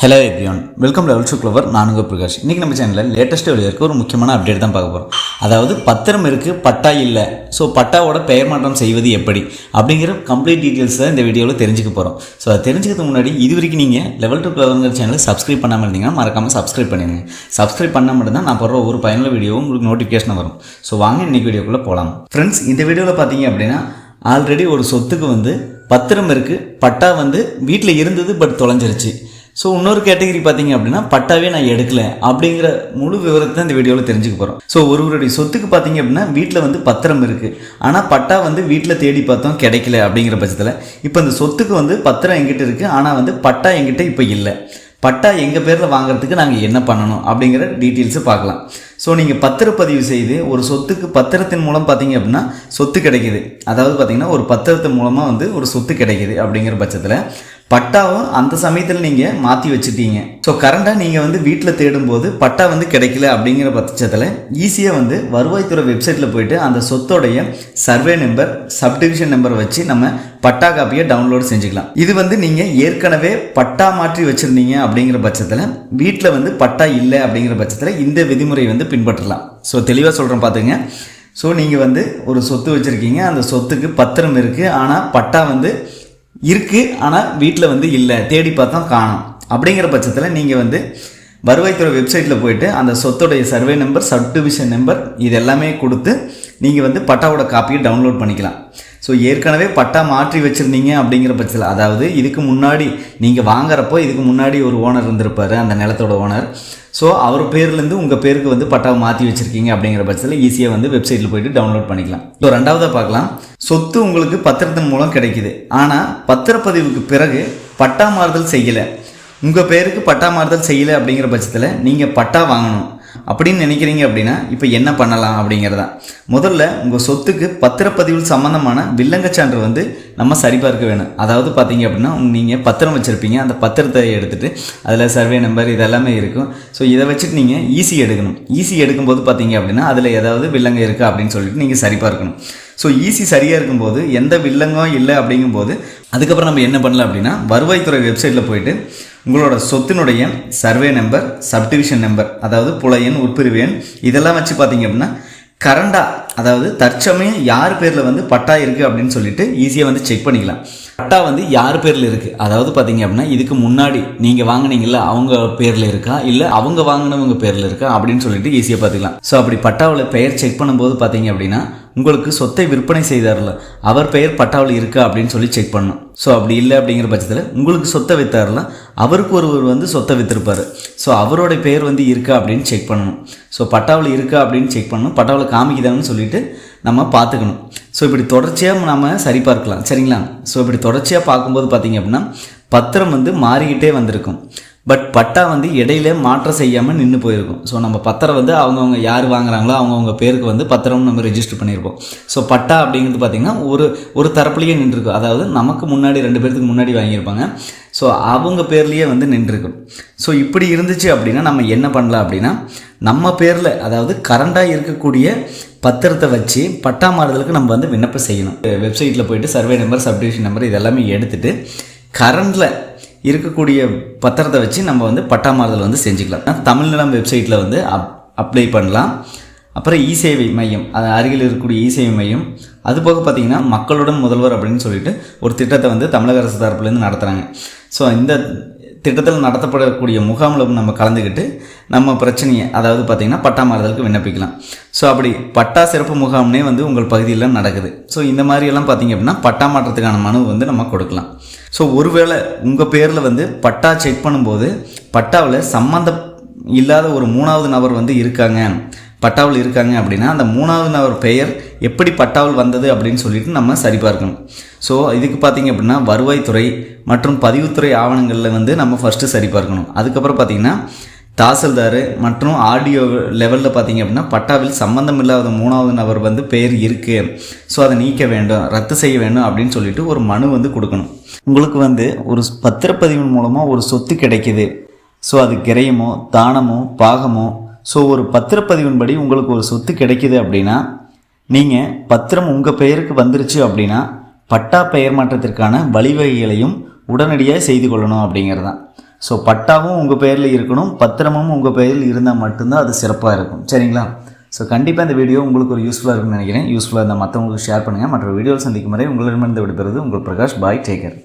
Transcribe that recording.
Hello everyone welcome level to clever நானுங்க பிரகாஷ். இன்றைக்கி நம்ம சேனலில் லேட்டஸ்ட் வெளியாக ஒரு முக்கியமான அப்டேட் தான் பார்க்க போகிறோம் அதாவது பத்திரம் இருக்குது பட்டா இல்லை. ஸோ பட்டாவோட பெயர் மாற்றம் செய்வது எப்படி? அப்படிங்கிற கம்ப்ளீட் டீட்டெயில்ஸ் தான் இந்த வீடியோவில் தெரிஞ்சுக்க போகிறோம் ஸோ அதை தெரிஞ்சுக்கிறதுக்கு முன்னாடி இது வரைக்கும் நீங்கள் லெவல் டு க்ளவருங்கிற சேனலை சப்ஸ்கிரைப் பண்ணாமல் இருந்தீங்கன்னா மறக்காமல் சப்ஸ்கிரைப் பண்ணிடுங்க சப்ஸ்கிரைப் பண்ணால் மட்டும்தான் நான் போடுற ஒரு பயனுள்ள வீடியோவும் உங்களுக்கு நோட்டிஃபிகேஷன் வரும். ஸோ வாங்க இன்னைக்கு வீடியோக்குள்ளே போகலாம் ஃப்ரெண்ட்ஸ் இந்த வீடியோவில் பார்த்தீங்க அப்படின்னா ஆல்ரெடி ஒரு சொத்துக்கு வந்து பத்திரம் இருக்குது பட்டா வந்து வீட்டில் இருந்தது பட் தொலைஞ்சிருச்சு. ஸோ இன்னொரு கேட்டகரி பார்த்தீங்க அப்படின்னா பட்டாவே நான் எடுக்கல அப்படிங்கிற முழு விவரத்தை தான் இந்த வீடியோவில் தெரிஞ்சுக்க போகிறோம் ஸோ ஒருவருடைய சொத்துக்கு பார்த்தீங்க அப்படின்னா வீட்டில் வந்து பத்திரம் இருக்குது ஆனால் பட்டா வந்து வீட்டில் தேடி பார்த்தோம் கிடைக்கல அப்படிங்கிற பட்சத்தில் இப்போ இந்த சொத்துக்கு வந்து பத்திரம் எங்கிட்ட இருக்குது ஆனால் வந்து பட்டா எங்கிட்ட இப்போ இல்லை. பட்டா எங்கள் பேரில் வாங்குறதுக்கு நாங்கள் என்ன பண்ணணும் அப்படிங்கிற டீட்டெயில்ஸை பார்க்கலாம். ஸோ நீங்கள் பத்திரப்பதிவு செய்து ஒரு சொத்துக்கு பத்திரத்தின் மூலம் பார்த்தீங்க அப்படின்னா சொத்து கிடைக்குது. அதாவது பார்த்தீங்கன்னா ஒரு பத்திரத்தின் மூலமாக வந்து ஒரு சொத்து கிடைக்குது அப்படிங்கிற பட்சத்தில் பட்டாவும் அந்த சமயத்தில் நீங்கள் மாற்றி வச்சுட்டீங்க. ஸோ கரண்டாக நீங்கள் வந்து வீட்டில் தேடும்போது பட்டா வந்து கிடைக்கல அப்படிங்கிற பட்சத்தில் ஈஸியாக வந்து வருவாய்த்துறை வெப்சைட்டில் போயிட்டு அந்த சொத்தோடைய சர்வே நம்பர் சப்டிவிஷன் நம்பர் வச்சு நம்ம பட்டா காப்பியை டவுன்லோட் செஞ்சுக்கலாம். இது வந்து நீங்கள் ஏற்கனவே பட்டா மாற்றி வச்சுருந்தீங்க அப்படிங்கிற பட்சத்தில் வீட்டில் வந்து பட்டா இல்லை அப்படிங்கிற பட்சத்தில் இந்த விதிமுறை வந்து பின்பற்றலாம். ஸோ தெளிவாக சொல்கிறேன் பார்த்துங்க ஸோ நீங்கள் வந்து ஒரு சொத்து வச்சுருக்கீங்க. அந்த சொத்துக்கு பத்திரம் இருக்குது ஆனால் பட்டா வந்து இருக்குது ஆனால் வீட்டில் வந்து இல்லை. தேடி பார்த்தோம் காணோம். அப்படிங்கிற பட்சத்தில் நீங்கள் வந்து வருவாய்த்துறை வெப்சைட்டில் போயிட்டு அந்த சொத்துடைய சர்வே நம்பர் சப்டிவிஷன் நம்பர் இது எல்லாமே கொடுத்து நீங்கள் வந்து பட்டாவோட காப்பியை டவுன்லோட் பண்ணிக்கலாம். ஸோ ஏற்கனவே பட்டா மாற்றி வச்சுருந்தீங்க அப்படிங்கிற பட்சத்தில் அதாவது இதுக்கு முன்னாடி நீங்கள் வாங்குறப்போ இதுக்கு முன்னாடி ஒரு ஓனர் இருந்திருப்பார் அந்த நிலத்தோட ஓனர் ஸோ அவர் பேர்லேருந்து உங்கள் பேருக்கு வந்து பட்டாவை மாற்றி வச்சுருக்கீங்க அப்படிங்கிற பட்சத்தில் ஈஸியாக வந்து வெப்சைட்டில் போயிட்டு டவுன்லோட் பண்ணிக்கலாம். ஸோ ரெண்டாவதாக பார்க்கலாம். சொத்து உங்களுக்கு பத்திரத்தின் மூலம் கிடைக்குது. ஆனால் பத்திரப்பதிவுக்கு பிறகு பட்டா மாறுதல் செய்யலை. உங்கள் பேருக்கு பட்டா மாறுதல் செய்யலை அப்படிங்கிற பட்சத்தில் நீங்கள் பட்டா வாங்கணும். அப்படின்னு நினைக்கிறீங்க அப்படின்னா இப்போ என்ன பண்ணலாம் அப்படிங்கிறதா? முதல்ல உங்கள் சொத்துக்கு பத்திரப்பதிவு சம்மந்தமான வில்லங்கச் சான்று வந்து நம்ம சரிபார்க்க வேணும். அதாவது பார்த்தீங்க அப்படின்னா நீங்கள் பத்திரம் வச்சுருப்பீங்க. அந்த பத்திரத்தை எடுத்துகிட்டு அதில் சர்வே நம்பர் இதெல்லாமே இருக்கும். ஸோ இதை வச்சுட்டு நீங்கள் ஈஸி எடுக்கணும். ஈஸி எடுக்கும்போது பார்த்தீங்க அப்படின்னா அதில் ஏதாவது வில்லங்கம் இருக்கா அப்படின்னு சொல்லிட்டு நீங்கள் சரிபார்க்கணும். ஸோ ஈஸி சரியாக இருக்கும்போது எந்த வில்லங்கம் இல்லை அப்படிங்கும்போது அதுக்கப்புறம் நம்ம என்ன பண்ணலாம் அப்படின்னா வருவாய்த்துறை வெப்சைட்டில் போயிட்டு உங்களோட சொத்தினுடைய சர்வே நம்பர் சப்டிவிஷன் நம்பர் அதாவது புலையன் உட்பிரிவு எண் இதெல்லாம் வச்சு பார்த்தீங்க அப்படின்னா கரண்டாக அதாவது தற்சமயம் யார் பேரில் வந்து பட்டா இருக்குது அப்படின்னு சொல்லிட்டு ஈஸியாக வந்து செக் பண்ணிக்கலாம். பட்டா வந்து யார் பேரில் இருக்குது அதாவது பார்த்தீங்க அப்படின்னா இதுக்கு முன்னாடி நீங்கள் வாங்குனீங்கல்ல அவங்க பேரில் இருக்கா? இல்லை அவங்க வாங்கினவங்க பேரில் இருக்கா? அப்படின்னு சொல்லிட்டு ஈஸியாக பார்த்துக்கலாம். ஸோ அப்படி பட்டாவில் பெயர் செக் பண்ணும்போது பார்த்தீங்க அப்படின்னா உங்களுக்கு சொத்தை விற்பனை செய்தார்ல. அவர் பெயர் பட்டாவில் இருக்கா அப்படின்னு சொல்லி செக் பண்ணணும். ஸோ அப்படி இல்லை அப்படிங்கிற பட்சத்தில் உங்களுக்கு சொத்தை விற்றாருல அவருக்கு ஒருவர் வந்து சொத்தை விற்றுருப்பார் ஸோ அவரோட பெயர் வந்து இருக்கா அப்படின்னு செக் பண்ணணும். ஸோ பட்டாவில் இருக்கா அப்படின்னு செக் பண்ணணும். பட்டாவில் காமிக்குதான்னு சொல்லிட்டு நம்ம பார்த்துக்கணும். ஸோ இப்படி தொடர்ச்சியாக நம்ம சரி பார்க்கலாம். சரிங்களா? ஸோ இப்படி தொடர்ச்சியாக பார்க்கும்போது பார்த்தீங்க அப்படின்னா பத்திரம் வந்து மாறிக்கிட்டே வந்திருக்கும். பட் பட்டா வந்து இடையில மாற்றம் செய்யாமல் நின்று போயிருக்கும். ஸோ நம்ம பத்திரம் வந்து அவங்கவுங்க யார் வாங்குறாங்களோ அவங்கவுங்க பேருக்கு வந்து பத்திரம் நம்ம ரெஜிஸ்டர் பண்ணியிருப்போம் ஸோ பட்டா அப்படிங்கிறது பார்த்திங்கன்னா ஒரு ஒரு தரப்புலேயே நின்றுருக்கும். அதாவது நமக்கு முன்னாடி ரெண்டு பேர்த்துக்கு முன்னாடி வாங்கியிருப்பாங்க. ஸோ அவங்க பேர்லேயே வந்து நின்றுருக்கும். ஸோ இப்படி இருந்துச்சு அப்படின்னா நம்ம என்ன பண்ணலாம் அப்படின்னா நம்ம பேரில் அதாவது கரண்டாக இருக்கக்கூடிய பத்திரத்தை வச்சு பட்டா மாறுதலுக்கு நம்ம வந்து விண்ணப்பம் செய்யணும். வெப்சைட்டில் போயிட்டு சர்வே நம்பர் சப்டிவிஷன் நம்பர் இதெல்லாமே எடுத்துகிட்டு கரண்டில் இருக்கக்கூடிய பத்திரத்தை வச்சு நம்ம வந்து பட்டா மாறுதல் வந்து செஞ்சுக்கலாம். தமிழ்நிலம் வெப்சைட்டில் வந்து அப் அப்ளை பண்ணலாம். அப்புறம் இ சேவை மையம் அது அருகில் இருக்கக்கூடிய இ சேவை மையம். அது போக பார்த்திங்கன்னா மக்களுடன் முதல்வர் அப்படின்னு சொல்லிட்டு ஒரு திட்டத்தை வந்து தமிழக அரசு தரப்புலேருந்து நடத்துகிறாங்க ஸோ இந்த திட்டத்தில் நடத்தப்படக்கூடிய முகாமில் நம்ம கலந்துக்கிட்டு நம்ம பிரச்சனையை அதாவது பார்த்திங்கன்னா பட்டா மாறுதலுக்கு விண்ணப்பிக்கலாம். ஸோ அப்படி பட்டா சிறப்பு முகாம்னே வந்து உங்கள் பகுதியில் நடக்குது. ஸோ இந்த மாதிரியெல்லாம் பார்த்திங்க அப்படின்னா பட்டா மாற்றத்துக்கான மனு வந்து நம்ம கொடுக்கலாம். ஸோ ஒருவேளை உங்கள் பேரில் வந்து பட்டா செக் பண்ணும்போது பட்டாவில் சம்மந்தம் இல்லாத ஒரு மூணாவது நபர் வந்து இருக்காங்க. பட்டாவில் இருக்காங்க அப்படின்னா அந்த மூணாவது நபர் பெயர் எப்படி பட்டாவில் வந்தது அப்படின்னு சொல்லிட்டு நம்ம சரிபார்க்கணும். ஸோ இதுக்கு பார்த்தீங்க அப்படின்னா வருவாய்த்துறை மற்றும் பதிவுத்துறை ஆவணங்களில் வந்து நம்ம ஃபஸ்ட்டு சரிபார்க்கணும். அதுக்கப்புறம் பார்த்திங்கன்னா தாசில்தார் மற்றும் ஆடியோ லெவலில் பார்த்தீங்க அப்படின்னா பட்டாவில் சம்மந்தம் இல்லாத மூணாவது நபர் வந்து பெயர் இருக்குது ஸோ அதை நீக்க வேண்டும் ரத்து செய்ய வேண்டும் அப்படின்னு சொல்லிட்டு ஒரு மனு வந்து கொடுக்கணும். உங்களுக்கு வந்து ஒரு பத்திரப்பதிவின் மூலமாக ஒரு சொத்து கிடைக்கிது. ஸோ அது கிரயமோ தானமோ பாகமோ ஸோ ஒரு பத்திரப்பதிவின்படி உங்களுக்கு ஒரு சொத்து கிடைக்கிது அப்படின்னா நீங்கள் பத்திரம் உங்கள் பெயருக்கு வந்துருச்சு அப்படின்னா பட்டா பெயர் மாற்றத்திற்கான வழிவகைகளையும் உடனடியாக செய்து கொள்ளணும் அப்படிங்கிறது தான் ஸோ பட்டாவும் உங்கள் பெயரில் இருக்கணும் பத்திரமும் உங்கள் பெயரில் இருந்தால் மட்டும்தான் அது சிறப்பாக இருக்கும். சரிங்களா? ஸோ கண்டிப்பாக இந்த வீடியோ உங்களுக்கு ஒரு யூஸ்ஃபுல்லாக இருக்கும்னு நினைக்கிறேன். யூஸ்ஃபுல்லாக இருந்தால் மற்றவங்களுக்கு ஷேர் பண்ணுங்கள் மற்ற வீடியோவில் சந்திக்கும் வரை உங்களிடமிருந்து விடுபெறுவது உங்கள் பிரகாஷ். பாய் டேக்கர்